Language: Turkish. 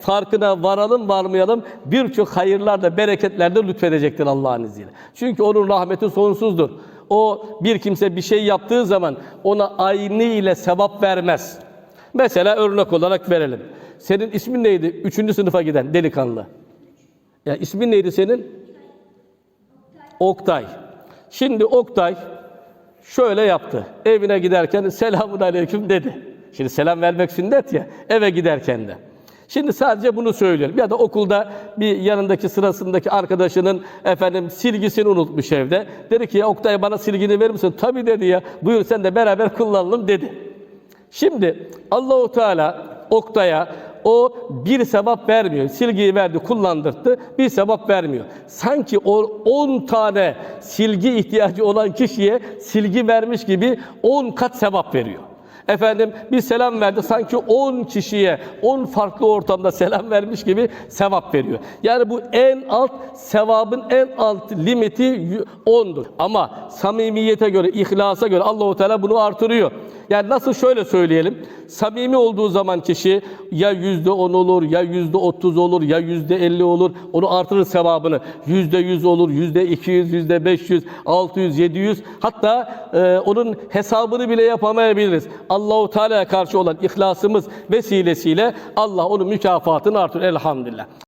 farkına varalım varmayalım birçok hayırlarda, bereketlerde lütfedecektir Allah'ın izniyle. Çünkü onun rahmeti sonsuzdur. O bir kimse bir şey yaptığı zaman ona aynı ile sevap vermez. Mesela örnek olarak verelim. Senin ismin neydi? Üçüncü sınıfa giden delikanlı. Ya ismin neydi senin? Oktay. Şimdi Oktay şöyle yaptı. Evine giderken selamun aleyküm dedi. Şimdi selam vermek sünnet ya eve giderken de. Şimdi sadece bunu söylüyorum. Ya da okulda bir yanındaki sırasındaki arkadaşının efendim silgisini unutmuş evde. Dedi ki ya Oktay bana silgini verir misin? Tabii dedi ya. Buyur sen de beraber kullanalım dedi. Şimdi Allahu Teala Oktay'a o bir sevap vermiyor. Silgiyi verdi, kullandırdı. Bir sevap vermiyor. Sanki o 10 tane silgi ihtiyacı olan kişiye silgi vermiş gibi 10 kat sevap veriyor. Efendim bir selam verdi sanki 10 kişiye 10 farklı ortamda selam vermiş gibi sevap veriyor. Yani bu en alt sevabın en alt limiti 10'dur. Ama samimiyete göre, ihlasa göre Allahu Teala bunu artırıyor. Yani nasıl şöyle söyleyelim. Samimi olduğu zaman kişi ya yüzde on olur, ya yüzde otuz olur, ya yüzde elli olur. Onu artırır sevabını. Yüzde yüz olur, yüzde iki yüz, yüzde beş yüz, altı yüz, yedi yüz. Hatta e, onun hesabını bile yapamayabiliriz. Allahu Teala'ya karşı olan ihlasımız vesilesiyle Allah onun mükafatını artırır. Elhamdülillah.